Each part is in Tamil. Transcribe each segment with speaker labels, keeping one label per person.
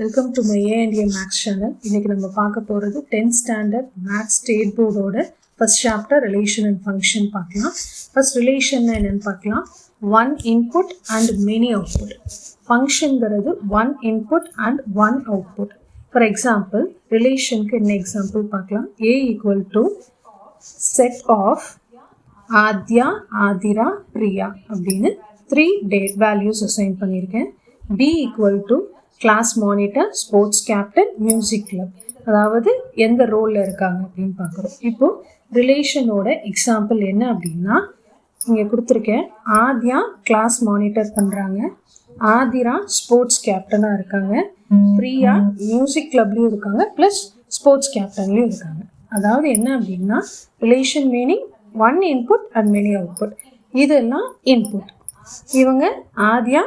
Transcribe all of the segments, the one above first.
Speaker 1: Welcome to my ANA maths channel இன்னைக்கு நம்ம பார்க்க போகிறது tenth standard maths state போர்டோட first chapter relation and function பார்க்கலாம். ஃபர்ஸ்ட் ரிலேஷன் என்னென்னு பார்க்கலாம். One input and many output ஃபங்க்ஷன்கிறது one input and one output for example ரிலேஷனுக்கு என்ன எக்ஸாம்பிள் பார்க்கலாம். A equal to set of Aadhya Aadhira Priya அப்படின்னு த்ரீ டேட் வேல்யூஸ் அசைன் பண்ணியிருக்கேன். B equal to class monitor sports captain music club அதாவது எந்த ரோலில் இருக்காங்க அப்படின்னு பார்க்குறோம். இப்போ ரிலேஷனோட எக்ஸாம்பிள் என்ன அப்படின்னா இங்கே கொடுத்துருக்கேன். ஆதியா கிளாஸ் மானிட்டர் பண்ணுறாங்க ஆதிரா ஸ்போர்ட்ஸ் கேப்டனாக இருக்காங்க. பிரியா மியூசிக் கிளப்லேயும் இருக்காங்க. ப்ளஸ் ஸ்போர்ட்ஸ் கேப்டன்லேயும் இருக்காங்க. அதாவது என்ன அப்படின்னா relation meaning one input and many output இதெல்லாம் இன்புட் இவங்க ஆதியா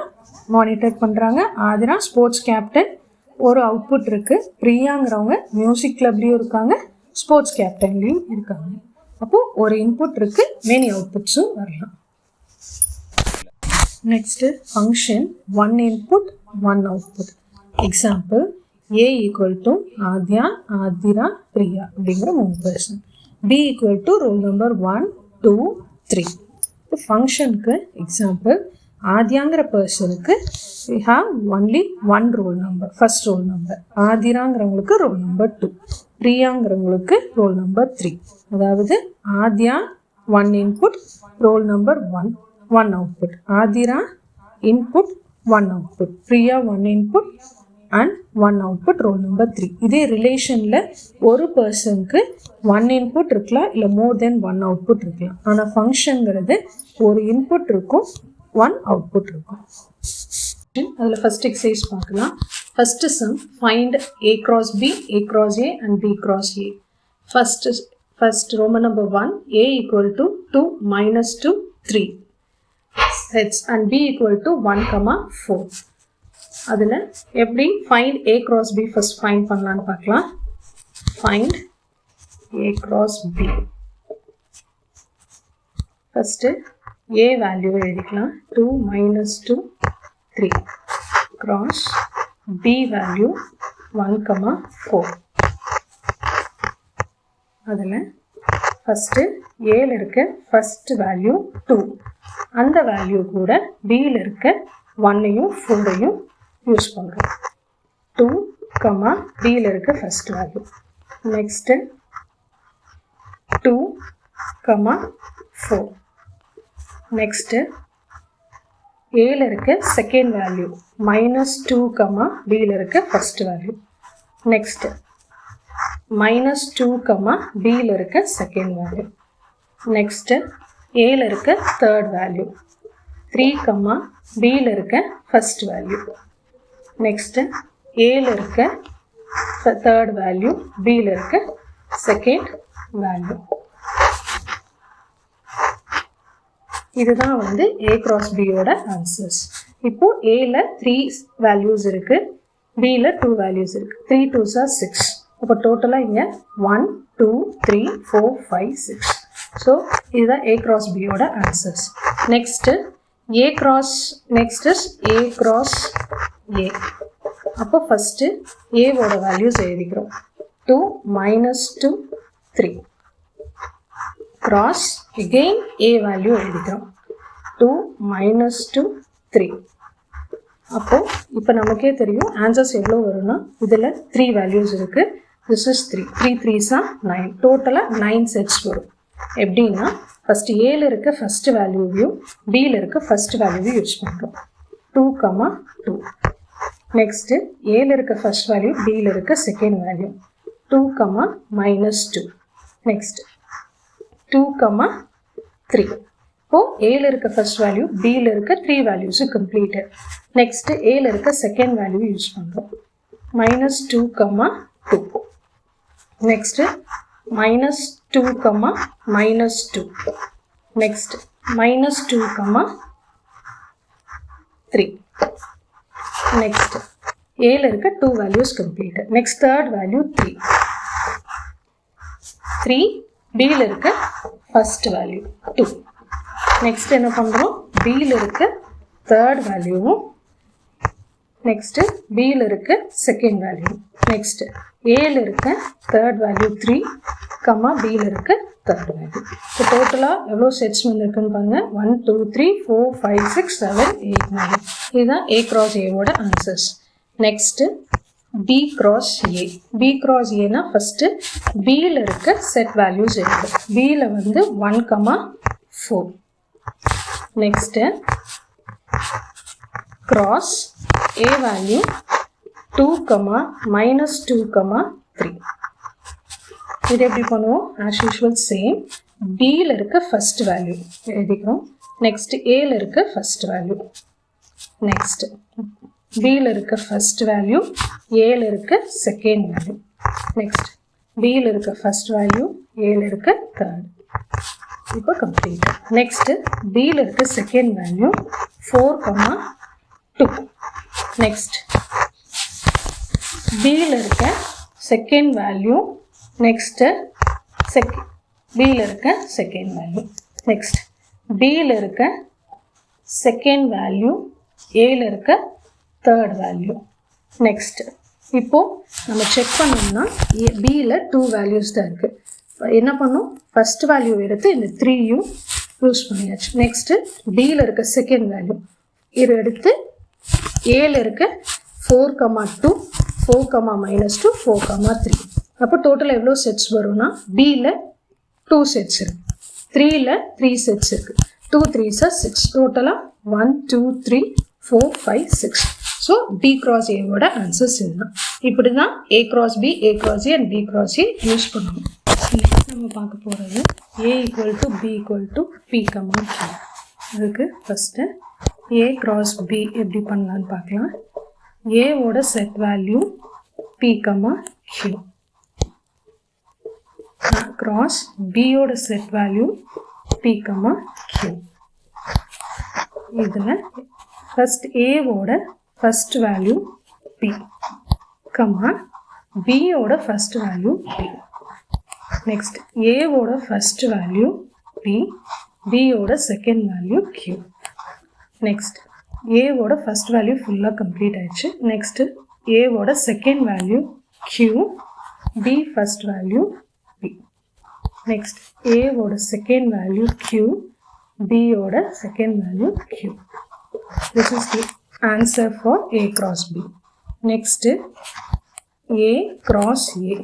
Speaker 1: மானிட்டர் பண்ணுறாங்க ஆதிரா ஸ்போர்ட்ஸ் கேப்டன் ஒரு அவுட்புட் இருக்குது பிரியாங்கிறவங்க மியூசிக் கிளப்லேயும் இருக்காங்க ஸ்போர்ட்ஸ் கேப்டன்லேயும் இருக்காங்க. அப்போது ஒரு இன்புட் இருக்குது மெனி அவுட்புட்ஸும் வரலாம். Next function one input one output example A equal to Aadhya Aadhira Priya அப்படிங்கிற மூணு person B equal to roll number one two three ஃபங்க்ஷனுக்கு எக்ஸாம்பிள் ஆதியாங்கிற பர்சனுக்கு we have only one roll number first roll number ஆதிராங்கிறவங்களுக்கு roll number two பிரியாங்கிறவங்களுக்கு ரோல் நம்பர் த்ரீ அதாவது Aadhya one input roll number one one output Aadhira input one output Priya one input and one output roll number three இதே ரிலேஷனில் ஒரு பர்சனுக்கு ஒன் இன்புட் இருக்கலாம் இல்லை மோர் தென் ஒன் அவுட்புட் இருக்கலாம். ஆனால் ஃபங்க்ஷனுங்கிறது ஒரு இன்புட் இருக்கும் ஒன் அவுட்புட் இருக்கும் அதில் ஃபஸ்ட் எக்ஸசைஸ் பார்க்கலாம். First sum find A cross B A cross A and B cross A first first Roman number one A equal to two minus two three H and B equal to one comma four அதில் எப்படி find A cross B first find பண்ணலான்னு பார்க்கலாம். Find A cross B first A வேல்யூவை எழுதிக்கலாம். Two minus two three cross B value one comma four அதில் ஃபஸ்ட்டு ஏல இருக்க ஃபஸ்ட் வேல்யூ டூ அந்த வேல்யூ கூட பியில் இருக்க ஒன்னையும் ஃபோரையும் யூஸ் பண்ணுறோம் டூ கமா பியில் இருக்க first value next two comma four next ஏல இருக்க second value minus two comma பியில் இருக்க first value next minus two comma பியில் இருக்க செகண்ட் வேல்யூ நெக்ஸ்ட்டு ஏல இருக்க தேர்ட் வேல்யூ த்ரீ கம்மா பியில் இருக்க ஃபஸ்ட் வேல்யூ நெக்ஸ்ட்டு ஏல இருக்க தேர்ட் வேல்யூ பியில் இருக்க செகண்ட் வேல்யூ இதுதான் வந்து ஏ கிராஸ் பியோட ஆன்சர்ஸ் இப்போ ஏல த்ரீ வேல்யூஸ் இருக்கு பியில் டூ வேல்யூஸ் இருக்கு. த்ரீ டூ சார் சிக்ஸ் அப்போ டோட்டலாக இங்கே one two three four five six so இதுதான் ஏ கிராஸ் பியோட answers next A cross next is A cross A அப்போ ஃபஸ்ட்டு ஏவோட வேல்யூஸ் எழுதிக்கிறோம். Two minus two three cross again A value எழுதிக்கிறோம். டூ மைனஸ் டூ த்ரீ அப்போது இப்போ நமக்கே தெரியும் ஆன்சர்ஸ் எவ்வளோ வரும்னா இதில் த்ரீ வேல்யூஸ் இருக்குது திஸ் இஸ் த்ரீ த்ரீ த்ரீஸா நைன் டோட்டலாக நைன் செட்ஸ் வரும். எப்படின்னா ஃபஸ்ட்டு ஏல இருக்க ஃபஸ்ட்டு வேல்யூவையும் பியில் இருக்க ஃபஸ்ட் வேல்யூவையும் யூஸ் பண்ணுறோம் டூ கமா டூ நெக்ஸ்ட்டு ஏல இருக்க ஃபஸ்ட் வேல்யூ பியில் இருக்க second value two comma minus two next two comma three இப்போ ஏல இருக்க ஃபர்ஸ்ட் வேல்யூ பியில் இருக்க த்ரீ வேல்யூஸு கம்ப்ளீட்டு நெக்ஸ்ட்டு ஏல இருக்க செகண்ட் வேல்யூ யூஸ் பண்ணுறோம் minus two comma two next minus two comma minus two next minus two comma three next ஏல இருக்க two values complete next third value three three பியில் ல இருக்க வேல்யூ டூ 2 என்ன பண்ணுறோம் பியில் ல இருக்க வேல்யூவும் நெக்ஸ்ட்டு பியில் இருக்க செகண்ட் வேல்யூ நெக்ஸ்ட்டு ஏல இருக்க தேர்ட் வேல்யூ த்ரீ கம்மா பியில் இருக்க தேர்ட் வேல்யூ இப்போ டோட்டலாக எவ்வளோ செட்ஸ் வந்துருக்குன்னு பாருங்கள் one two three four five six seven eight nine இதுதான் ஏ கிராஸ் ஏவோட answers next B cross A B cross ஏனா ஃபஸ்ட்டு பியில் இருக்க செட் வேல்யூஸ் இருக்கு. பியில் வந்து one comma four next cross A value two comma minus two comma three இது எப்படி பண்ணுவோம்? ஆஸ் யூஷுவல் சேம் பியில் இருக்க ஃபஸ்ட் வேல்யூ எழுதிக்கிறோம். நெக்ஸ்ட் ஏல இருக்க ஃபஸ்ட் வேல்யூ நெக்ஸ்ட் பியில் இருக்க ஃபஸ்ட் வேல்யூ ஏல இருக்க செகண்ட் வேல்யூ நெக்ஸ்ட் பியில் இருக்க ஃபஸ்ட் வேல்யூ ஏல இருக்க தேர்ட் இப்போ கம்ப்ளீட் நெக்ஸ்ட்டு பியில் இருக்க second value four comma two next பியில் இருக்க செகண்ட் வேல்யூ நெக்ஸ்ட்டு செக் பியில் இருக்க செகண்ட் வேல்யூ நெக்ஸ்ட் பியில் இருக்க செகண்ட் வேல்யூ ஏல இருக்க தேர்ட் வேல்யூ நெக்ஸ்ட்டு இப்போது நம்ம செக் பண்ணோம்னா பியில் டூ வேல்யூஸ் தான் இருக்குது என்ன பண்ணோம்? ஃபஸ்ட் வேல்யூ எடுத்து இந்த த்ரீயும் யூஸ் பண்ணியாச்சு. நெக்ஸ்ட்டு பியில் இருக்க செகண்ட் வேல்யூ இது எடுத்து ஏல இருக்க four comma two four comma minus two four comma three அப்போ டோட்டல் எவ்வளோ செட்ஸ் வரும்னா பியில் டூ செட்ஸ் இருக்குது த்ரீயில் த்ரீ செட்ஸ் இருக்குது டூ த்ரீ சார் சிக்ஸ் டோட்டலாக one two three four five six so B cross ஏவோட ஆன்சர்ஸ் இதுதான். இப்படி தான் A cross B A cross A and B cross A use பண்ணணும் நெக்ஸ்ட் நம்ம பார்க்க போகிறது A equal to B equal to B comma அதுக்கு ஃபஸ்ட்டு ஏ கிராஸ் பி எப்படி பண்ணலான்னு பார்க்கலாம். ஏவோட set value P comma Q cross பியோட set value P comma Q இதில் ஃபஸ்ட் ஏவோட ஃபஸ்ட் வேல்யூ பி கமா பியோட ஃபஸ்ட் வேல்யூ பி நெக்ஸ்ட் ஏவோட ஃபஸ்ட் வேல்யூ பி பியோட செகண்ட் வேல்யூ கியூ நெக்ஸ்ட் ஏவோட ஃபஸ்ட் வேல்யூ ஃபுல்லாக கம்ப்ளீட் ஆயிடுச்சு. நெக்ஸ்ட்டு ஏவோட second value Q B first value P next ஏவோட செகண்ட் வேல்யூ கியூ பியோட second value Q this is the answer for A cross B next A cross A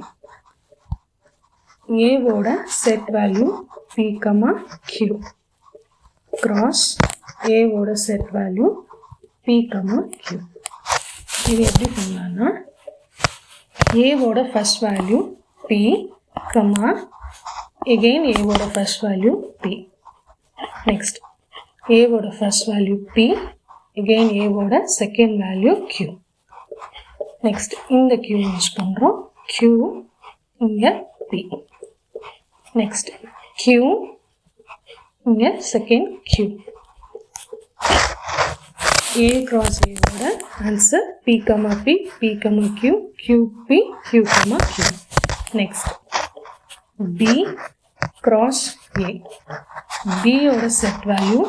Speaker 1: ஏவோட set value P comma Q cross ஏவோட set value P comma Q இது எப்படி பண்ணலான்னா ஏவோட first value P comma again ஏவோட ஃபஸ்ட் வேல்யூ பி நெக்ஸ்ட் ஏவோட ஃபஸ்ட் வேல்யூ பி எகெயின் ஏவோட செகண்ட் வேல்யூ கியூ நெக்ஸ்ட் இந்த கியூ யூஸ் பண்ணுறோம் கியூ இங்கே பி நெக்ஸ்ட் கியூ இங்கே செகண்ட் கியூ ஏ கிராஸ் ஏவோட answer P comma P P comma Q Q P Q comma Q next B cross A பியோட set value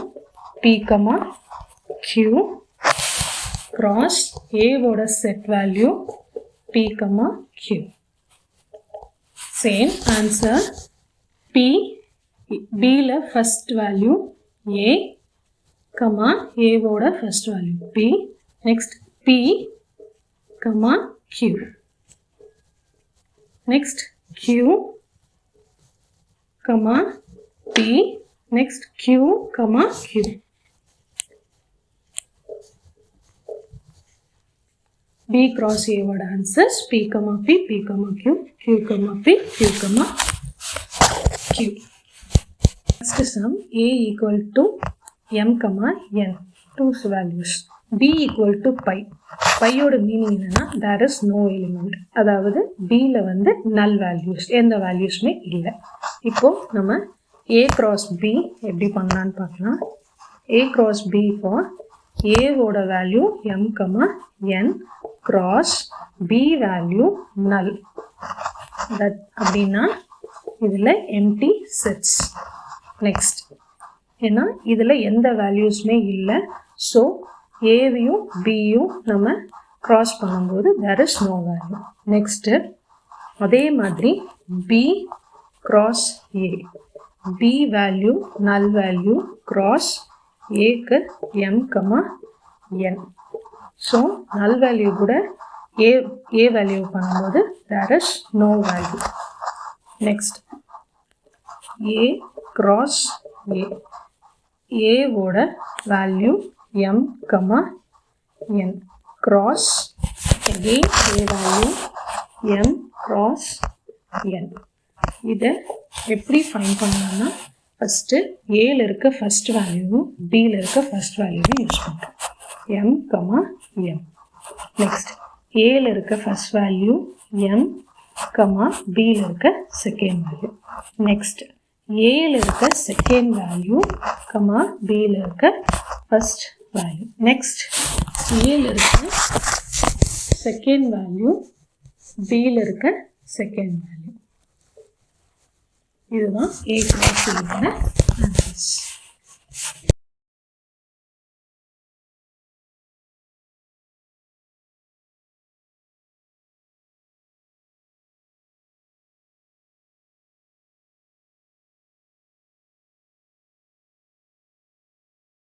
Speaker 1: P comma Q cross ஏவோட set value P comma Q same answer P பியில் ஃபஸ்ட் வேல்யூ ஏ கமா ஏவோட first value P next P comma Q next Q comma P next Q comma Q B cross ஏவோட answers P comma P P comma Q Q comma P Q comma Q next some A equal to M comma N twos values P equal to phi பையோட மீனிங் என்னன்னா தேர் இஸ் நோ எலிமெண்ட் அதாவது பியில் வந்து நல் வேல்யூஸ் எந்த வேல்யூஸுமே இல்லை. இப்போது நம்ம ஏ கிராஸ் பி எப்படி பண்ணலான்னு பார்க்கலாம். ஏ கிராஸ் பி ஃபார் ஏவோட value M comma N cross B value null that அப்படின்னா இதில் எம்டி செட்ஸ் நெக்ஸ்ட் ஏன்னா இதில் எந்த வேல்யூஸுமே இல்லை. ஸோ ஏவையும் பியும் நம்ம க்ராஸ் பண்ணும்போது there is no value next அதே மாதிரி B cross A B value null value cross ஏக்கு M comma N so null value கூட ஏ ஏ வேல்யூ பண்ணும்போது there is no value next A cross A ஏவோட value M comma N cross again A value M cross N இதை எப்படி ஃபைன் பண்ணணும்னா ஃபஸ்ட்டு ஏல இருக்க ஃபஸ்ட் வேல்யூவும் பியில் இருக்க ஃபஸ்ட் வேல்யூவும் யூஸ் பண்ணுறோம் எம் கமா எம் நெக்ஸ்ட் ஏல இருக்க ஃபஸ்ட் வேல்யூ எம் கமா பியில் இருக்க செகண்ட் வேல்யூ நெக்ஸ்ட் ஏல இருக்க செகண்ட் வேல்யூ கமா பியில் இருக்க ஃபஸ்ட் வேல்யூ நெக்ஸ்ட் ஏல இருக்க செகண்ட் வேல்யூ பியில் இருக்க செகண்ட் வேல்யூ இதுதான் ஏ கிராஸ் ஆன்சர்ஸ்